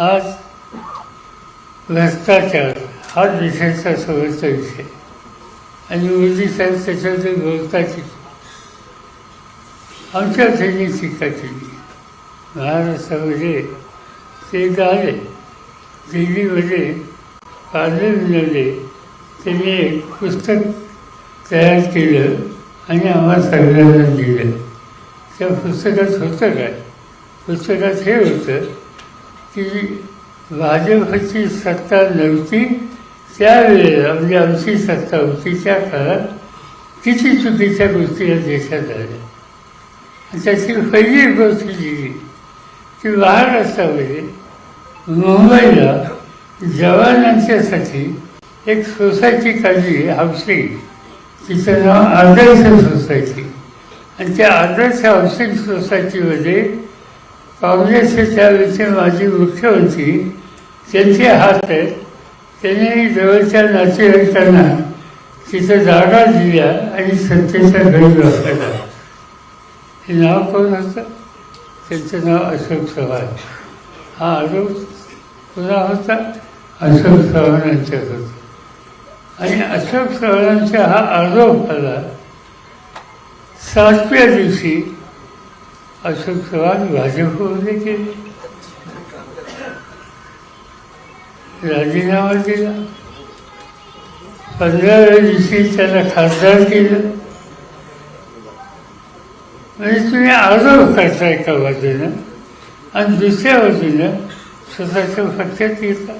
आज भ्रष्टाचार हा विषयाचा समोरचा विषय. आणि मोदी साहेब त्याच्याबद्दल बोलताची. आमच्या त्यांनी टीका केली महाराष्ट्रामध्ये ते एकदा आले. दिल्लीमध्ये पार्लमेंटमध्ये त्यांनी एक पुस्तक तयार केलं आणि आम्हाला सगळ्यांना दिलं. त्या पुस्तकात होतं काय? पुस्तकात हे होतं की भाजपची सत्ता नव्हती त्यावेळेला म्हणजे आमची सत्ता होती. त्या काळात किती चुकीच्या गोष्टी या देशात झाल्या. त्याची पहिली एक गोष्ट दिली की महाराष्ट्रामध्ये मुंबईला जवानांच्यासाठी एक सोसायटी काढली हाऊसिंग तिचं नाव आदर्श सोसायटी. आणि त्या आदर्श हाऊसिंग सोसायटीमध्ये काँग्रेसचे त्यावेळेचे माजी मुख्यमंत्री त्यांचे हात आहेत. त्यांनी जवळच्या नातेवाईकांना तिथं जागा दिल्या आणि सत्तेच्या घरी वापरला हे नाव कोण होतं? त्यांचं नाव अशोक चव्हाण. हा आरोप पुन्हा होता? अशोक चव्हाणांच्यात होता. आणि अशोक चव्हाणांचा हा आरोप झाला सातव्या दिवशी अशोक चव्हाण भाजपमध्ये गेले. राजीनामा दिला. पंधराव्या दिवशी त्याला खासदार केलं. म्हणजे तुम्ही आरोप करता एका बाजूनं आणि दुसऱ्या बाजूनं स्वतःच्या पक्षात येतात